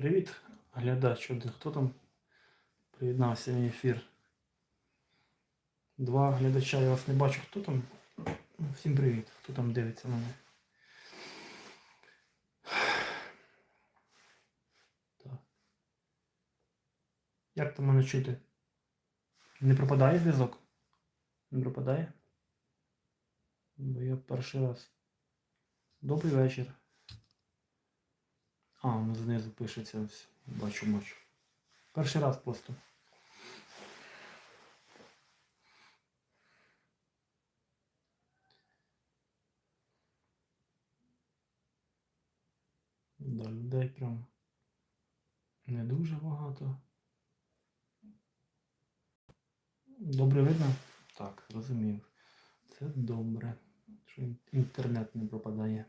Привіт, глядач. Один. Хто там приєднався в ефір? Два глядача, я вас не бачу. Хто там? Ну, Всім привіт. Хто там дивиться мене? Так. Як там мене чути? Не пропадає зв'язок? Не пропадає? Бо я перший раз. Добрий вечір. А, воно знизу пишеться ось. Бачу, бачу. Перший раз просто. Да, людей прям не дуже багато. Добре видно? Так, зрозумів. Це добре. Що інтернет не пропадає.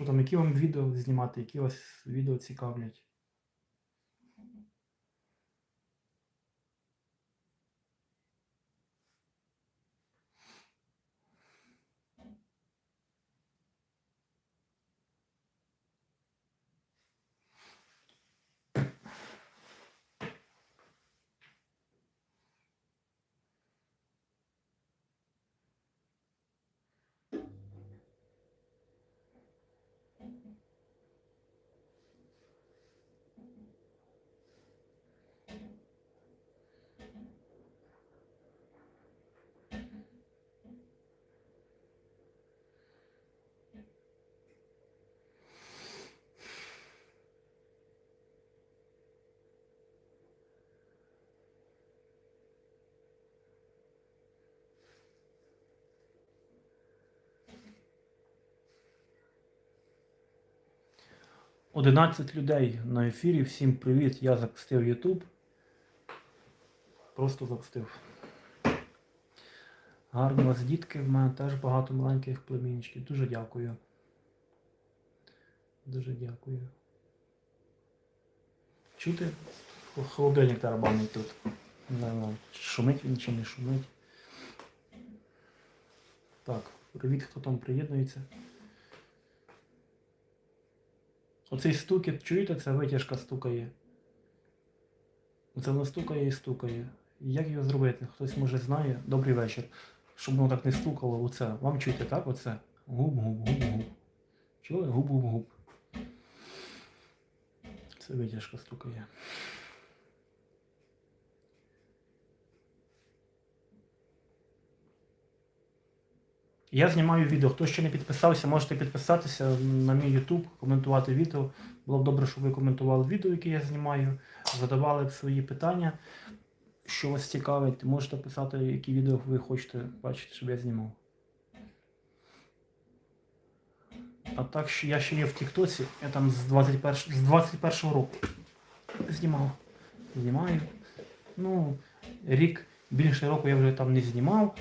Що там, які вам відео знімати, які вас відео цікавлять? Одинадцять людей на ефірі. Всім привіт. Я запустив YouTube. Просто запустив. Гарно у вас дітки, в мене теж багато маленьких племінчиків. Дуже дякую. Дуже дякую. Чути? Хо- Холодильник тарабанить тут. Не знаю, шумить він чи не шумить. Так, привіт, хто там приєднується. Оцей стукіт, чуєте, це витяжка стукає. Оце воно стукає і стукає. Як його зробити? Хтось може знає. Добрий вечір. Щоб воно так не стукало, оце. Вам чуєте, так? Оце? Губ-губ-губ-губ. Чули? Губ-губ-губ. Це витяжка стукає. Я знімаю відео. Хто ще не підписався, можете підписатися на мій YouTube, коментувати відео. Було б добре, щоб ви коментували відео, яке я знімаю, задавали б свої питання, що вас цікавить. Можете писати, які відео ви хочете бачити, щоб я знімав. А так що я ще є в Тіктоці, я там з 21, з 21 року знімав. Знімаю. Ну, рік, більше року я вже там не знімав.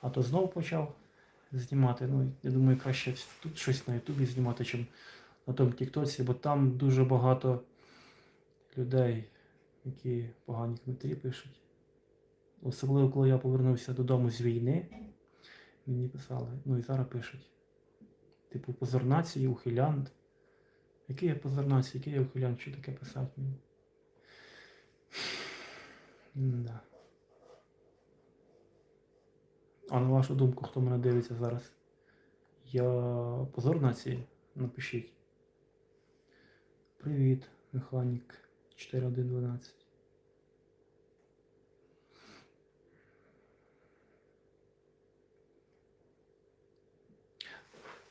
А то знову почав знімати. Ну, я думаю, краще тут щось на Ютубі знімати, чим на тому Тіктоці, бо там дуже багато людей, які погані коментарі пишуть. Особливо, коли я повернувся додому з війни, мені писали, ну і зараз пишуть. Типу, позор нації, ухилян. Який я позор нації, який я ухилян, що таке писати мені? Да. А на вашу думку, хто мене дивиться зараз? Я позор нації? Напишіть. Привіт, механік 4112.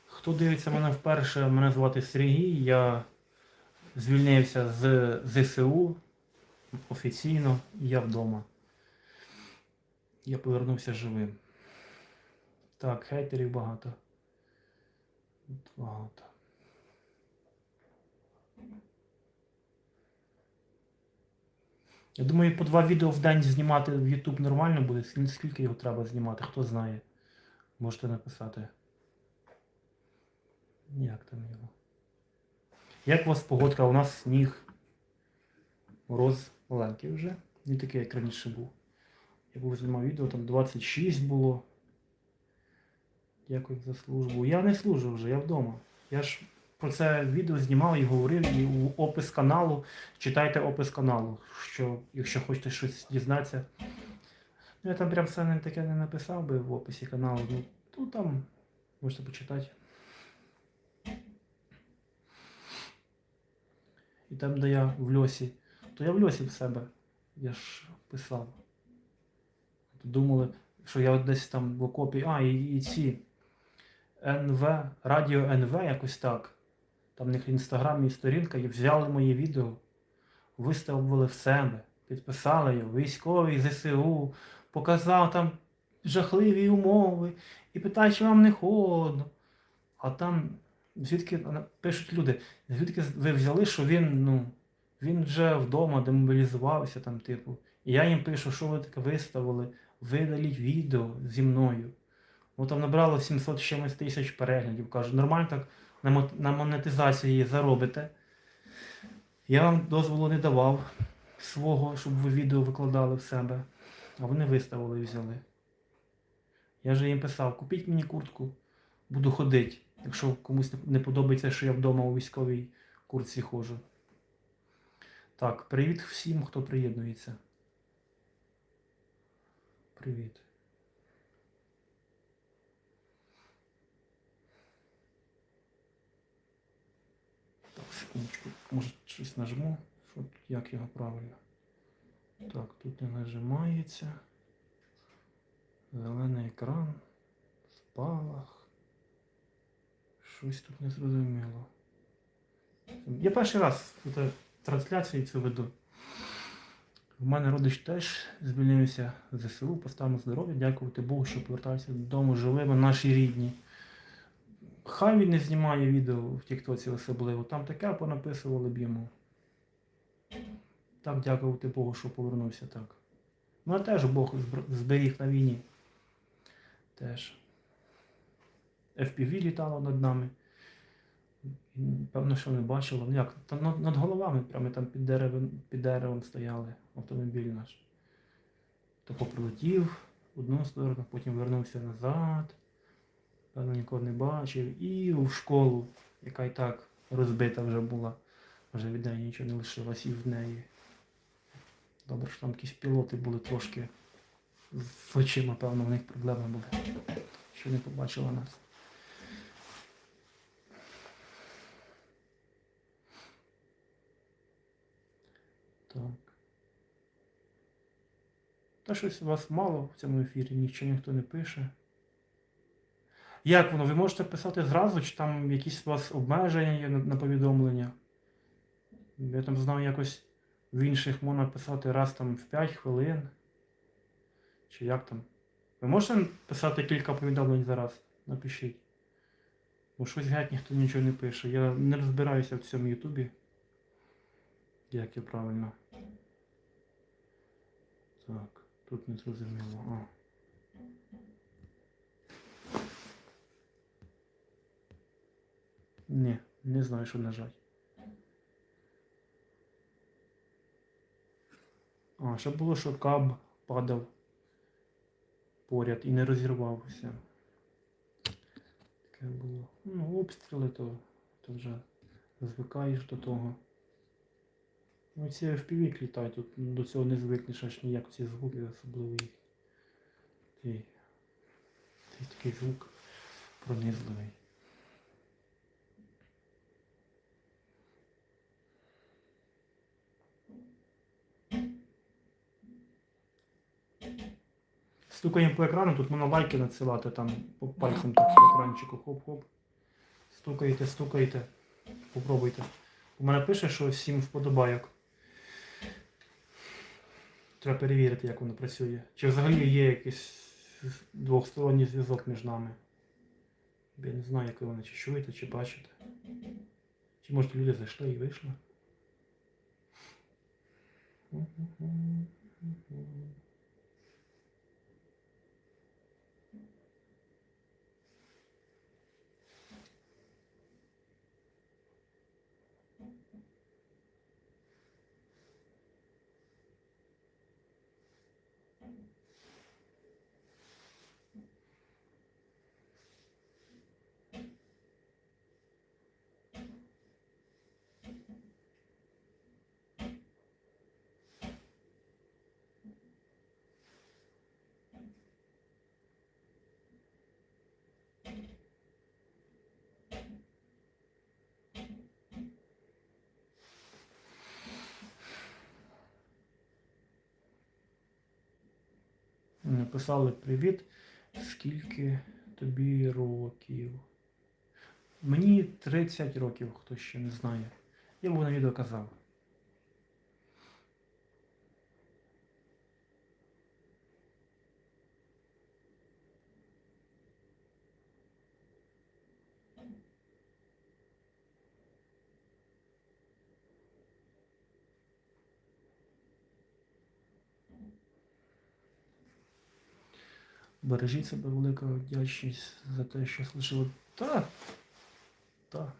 Хто дивиться мене вперше, мене звати Сергій. Я звільнився з ЗСУ офіційно, я вдома. Я повернувся живим. Так, хейтерів багато. Багато. Я думаю, по два відео в день знімати в YouTube нормально буде. Скільки його треба знімати, хто знає. Можете написати. Як там його? Як у вас погодка? У нас сніг. Мороз маленький вже. Не такий, як раніше був. Я був знімав відео, там 26 було. Дякую за службу. Я не служу вже, я вдома. Я ж про це відео знімав і говорив, і у опис каналу. Читайте опис каналу, що якщо хочете щось дізнатися. Ну, я там прям все не таке не написав би в описі каналу. Ну, то там можете почитати. І там, де я в льосі, то я в льосі в себе. Я ж писав. Думали, що я десь там в окопі. А, і, і ці НВ, Радіо НВ якось так. Там в них в інстаграмі сторінка, і взяли моє відео, виставили в себе, підписали його, військовий ЗСУ, показав там жахливі умови і питають, чи вам не холодно. А там звідки пишуть люди, звідки ви взяли, що він, ну, він вже вдома демобілізувався, там, типу. І я їм пишу, що ви таке виставили, видаліть відео зі мною. От там набрало 700 чимось тисяч переглядів. Кажу, нормально так на, монетизації заробите. Я вам дозволу не давав свого, щоб ви відео викладали в себе. А вони виставили і взяли. Я вже їм писав, купіть мені куртку, буду ходити, якщо комусь не подобається, що я вдома у військовій куртці ходжу. Так, привіт всім, хто приєднується. Привіт. Так, секундочку, може щось нажму, що тут, як його правильно. Так, тут не нажимається. Зелений екран. Спалах. Щось тут не зрозуміло. Я перший раз трансляцію цю веду. У мене родич теж звільнився з ЗСУ по стану здоров'я. Дякувати Богу, що повертався додому живими, наші рідні. Хай він не знімає відео в Тіктоці особливо. Там таке понаписували б йому. Так дякувати Богу, що повернувся так. Ну, а теж Бог зберіг на війні. Теж. FPV літало над нами. Певно, що не бачило. Ну як? Там над, над головами, прямо там під деревом, під деревом стояли автомобіль наш. То прилетів в одну сторону, потім вернувся назад. Певно, нікого не бачив. І в школу, яка і так розбита вже була. Вже від неї нічого не лишилось і в неї. Добре, що там якісь пілоти були трошки з очима, певно, в них проблеми були. Що не побачила нас. Так. Та щось у вас мало в цьому ефірі, нічого ніхто не пише. Як воно? Ви можете писати зразу, чи там якісь у вас обмеження є на, повідомлення? Я там знаю, якось в інших можна писати раз там в 5 хвилин. Чи як там? Ви можете писати кілька повідомлень за раз? Напишіть. Бо щось геть ніхто нічого не пише. Я не розбираюся в цьому Ютубі. Як я правильно. Так, тут не зрозуміло. А. Ні, не знаю, що нажати. А, ще було, що каб падав поряд і не розірвався. Таке було. Ну, обстріли, то, то вже звикаєш до того. Ну, ці FPV літають, тут до цього не звикнеш аж ніяк ці звуки, особливо їх. Цей такий звук пронизливий. Стукаємо по екрану, тут можна лайки надсилати там по пальцем так по екранчику. Хоп-хоп. Стукаєте, стукаєте. Попробуйте. У мене пише, що 7 вподобайок. Треба перевірити, як воно працює. Чи взагалі є якийсь двохсторонній зв'язок між нами. Я не знаю, як ви вони чи чуєте, чи бачите. Чи може люди зайшли і вийшли. Написали привіт. Скільки тобі років? Мені 30 років, хто ще не знає. Я був на відео казав. Бережіть себе велика вдячність за те, що слушали. Та. Та.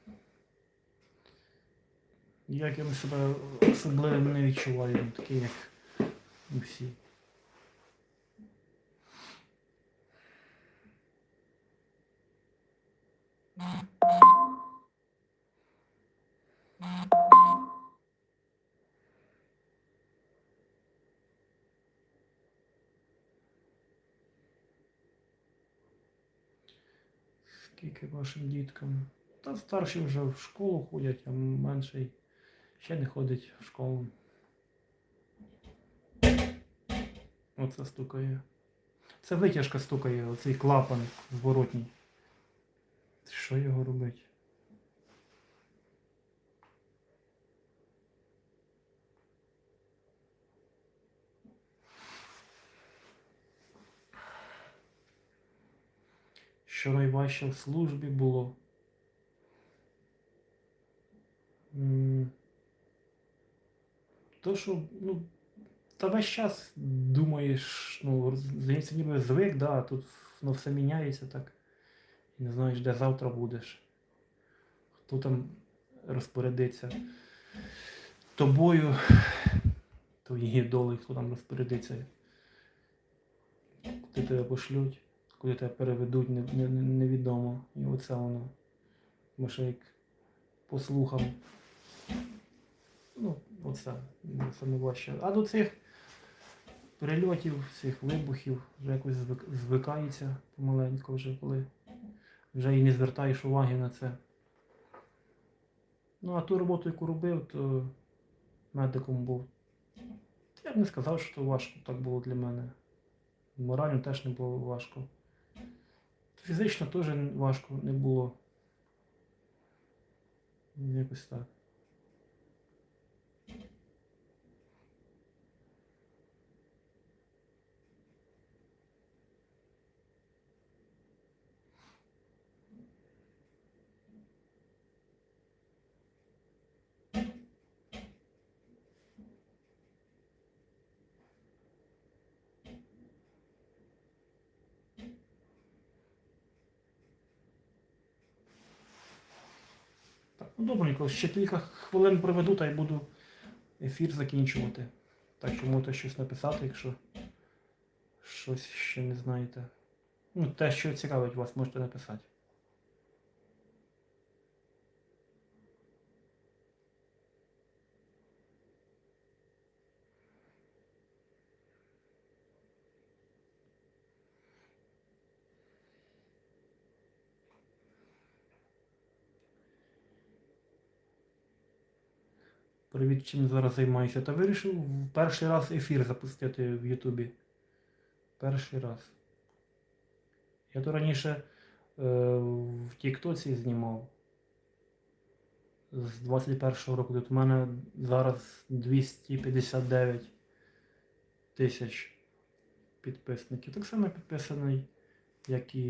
Як я себе особливим не відчуваю, такий як усі. всі. Скільки вашим діткам? Та старші вже в школу ходять, а менший ще не ходить в школу. Оце стукає. Це витяжка стукає, оцей клапан зворотній. Що його робить? Що найважче в службі було? То, що, ну, та весь час думаєш, ну, здається, ніби звик, да, а тут ну, все міняється так. І не знаєш, де завтра будеш. Хто там розпорядиться тобою, твоєю долею, хто там розпорядиться. Куди тебе пошлють, куди тебе переведуть, не, не, не- невідомо. І оце воно. Ми ще як по слухам. Ну, оце, це найважче. А до цих прильотів, цих вибухів вже якось звик, звикається помаленьку вже, коли вже і не звертаєш уваги на це. Ну, а ту роботу, яку робив, то медиком був. Я б не сказав, що важко так було для мене. Морально теж не було важко. Фізично теж важко не було. Якось так. Добренько, ще кілька хвилин проведу та й буду ефір закінчувати. Так що можете щось написати, якщо щось ще не знаєте. Ну, те, що цікавить вас, можете написати. Привіт, чим зараз займаюся. Та вирішив перший раз ефір запустити в Ютубі. Перший раз. Я то раніше е, в Тіктоці знімав. З 21-го року. Тут у мене зараз 259 тисяч підписників. Так само підписаний, як і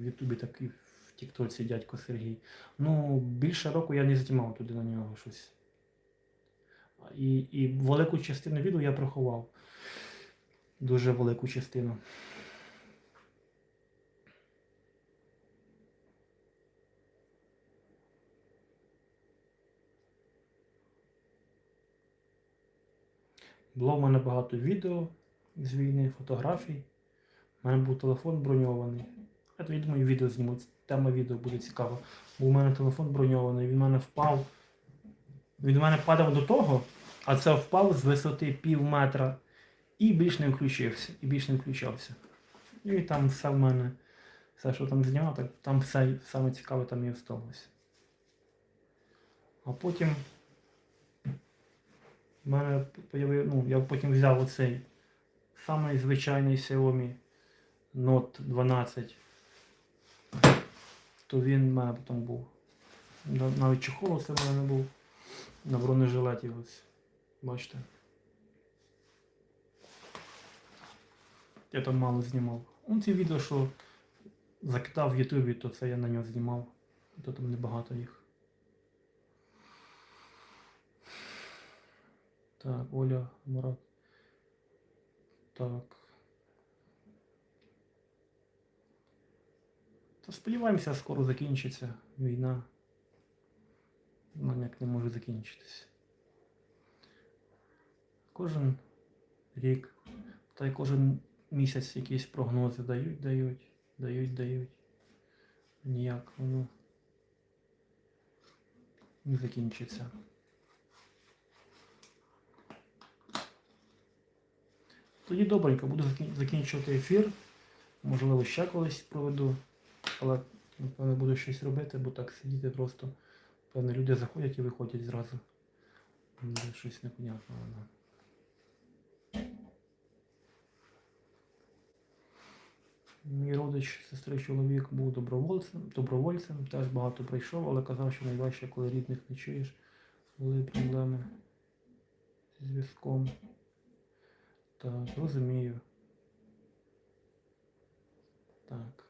в Ютубі, так і в Тіктоці дядько Сергій. Ну, більше року я не знімав туди на нього щось. І, і велику частину відео я приховав. Дуже велику частину. Було в мене багато відео з війни, фотографій. У мене був телефон броньований. Я думаю, відео зніму. Тема відео буде цікава. Бо у мене телефон броньований, він в мене впав. Він у мене падав до того, а це впав з висоти пів метра і більш не включився. І більш не включався. І там все в мене, все, що там знімав, так там все саме цікаве там і осталося. А потім в мене ну, я потім взяв оцей самий звичайний Xiaomi Note 12, то він в мене потім був. Навіть чехол це в не був. На бронежилеті ось. Бачите. Я там мало знімав. Он ці відео, що закидав в Ютубі, то це я на нього знімав. То там небагато їх. Так, Оля, Марат. Так. Та сподіваємося, скоро закінчиться війна. Вона ніяк не може закінчитись. Кожен рік, та й кожен місяць якісь прогнози дають, дають, дають, дають. Ніяк воно не закінчиться. Тоді добренько, буду закінчувати ефір. Можливо, ще колись проведу. Але напевно буду щось робити, бо так сидіти просто. Певно, люди заходять і виходять зразу. Щось непонятне. воно. Мій родич, сестри чоловік був добровольцем, добровольцем, теж багато прийшов, але казав, що найважче, коли рідних не чуєш, були проблеми зі зв'язком. Так, розумію. Так.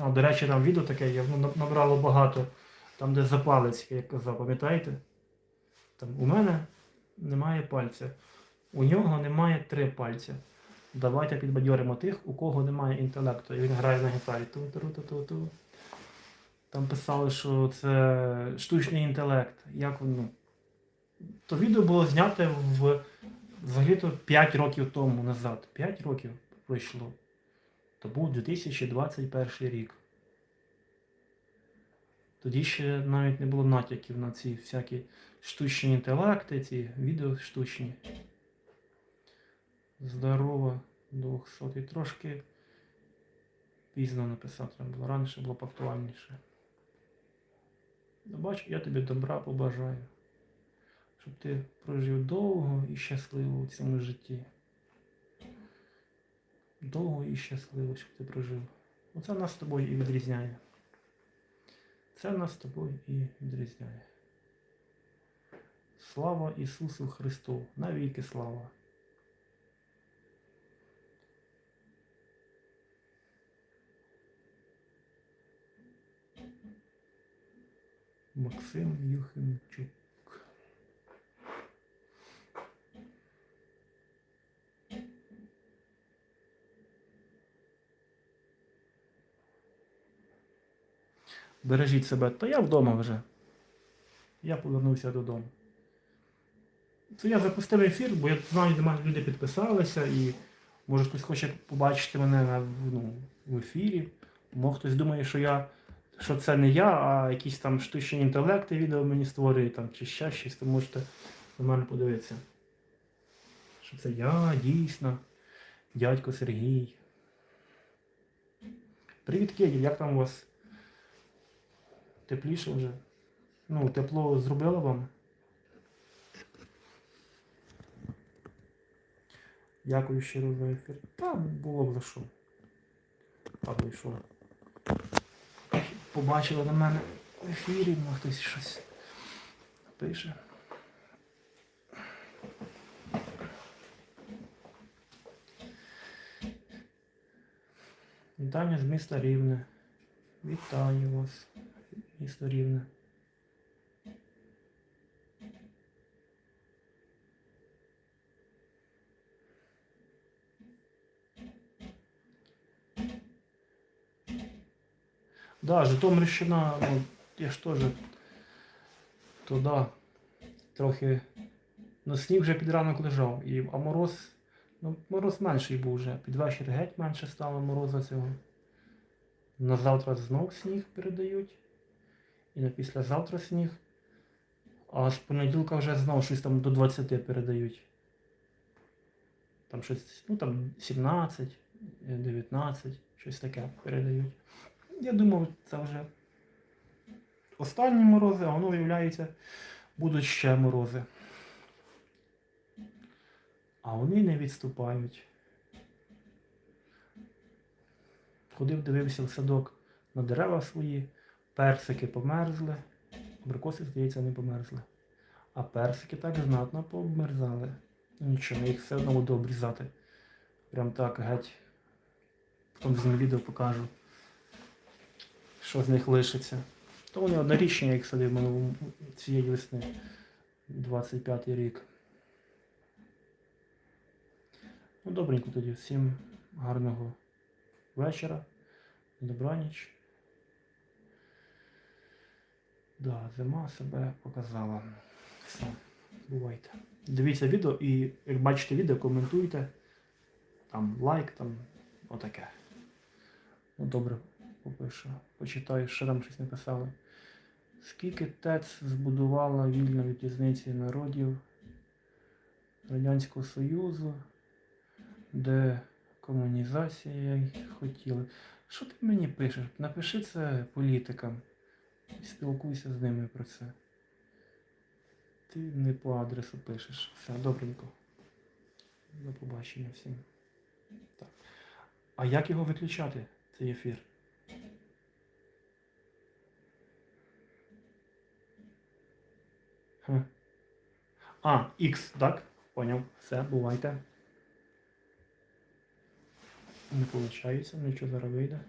А, до речі, там відео таке, на- набрало багато. Там, де запалець, як я казав, пам'ятаєте? Там у мене немає пальця. У нього немає три пальця. Давайте підбадьоримо тих, у кого немає інтелекту. І він грає на гітарі. Ту-ту-ту-ту-ту. Там писали, що це штучний інтелект. Як воно? То відео було знято в взагалі-то 5 років тому назад. 5 років пройшло. То був 2021 рік. Тоді ще навіть не було натяків на ці всякі штучні інтелекти, ці відео штучні. Здорово, 200. Трошки пізно написав, треба було раніше було б актуальніше. Ну, Бач, я тобі добра побажаю, щоб ти прожив довго і щасливо у цьому житті. Довго і щасливо, щоб ти прожив. Оце нас з тобою і відрізняє. Це нас з тобою і відрізняє. Слава Ісусу Христу! Навіки слава! Максим Юхимчук. Бережіть себе, то я вдома вже. Я повернувся додому. Це я запустив ефір, бо я знаю, де мене люди підписалися і може хтось хоче побачити мене на, ну, в ефірі. Може хтось думає, що я, що це не я, а якісь там штучні інтелекти відео мені створює там, чи ще щось, то можете на мене подивитися. Що це я, дійсно, дядько Сергій. Привіт, Кедів, як там у вас? Тепліше вже? Ну, тепло зробило вам? Дякую щиро за ефір. Та було б за що. Так вийшло. Побачили на мене в ефірі, ну хтось щось пише. Вітання з міста Рівне. Вітаю вас, місто Рівне. Да, Житомирщина, ну, я ж теж туди трохи. Ну, сніг вже під ранок лежав. І, а мороз, ну, мороз менший був вже. Під вечір геть менше стало мороза цього. На завтра знов сніг передають. І на післязавтра сніг. А з понеділка вже знов щось там до 20 передають. Там щось, ну там 17, е, 19, щось таке передають. Я думав, це вже останні морози, а воно виявляється, будуть ще морози. А вони не відступають. Ходив, дивився в садок на дерева свої, персики померзли, абрикоси, здається, не померзли. А персики так знатно пообмерзали. Нічого, їх все одно буду обрізати. Прям так геть. Потім з відео покажу, що з них лишиться. То вони однорічні, я їх садив цієї весни. 25 рік. Ну, добренько тоді. Всім гарного вечора. Добраніч. Да, зима себе показала. Все, бувайте. Дивіться відео і як бачите відео, коментуйте. Там лайк, там отаке. Ну добре, попишу. Почитаю, що там щось написали. Скільки ТЕЦ збудувала вільна від різниці народів Радянського Союзу, де комунізація хотіли. Що ти мені пишеш? Напиши це політикам і спілкуйся з ними про це. Ти не по адресу пишеш. Все, добренько. До побачення всім. Так. А як його виключати, цей ефір? А, X, так? Поняв. Все, бувайте. Не виходить, нічого зараз вийде.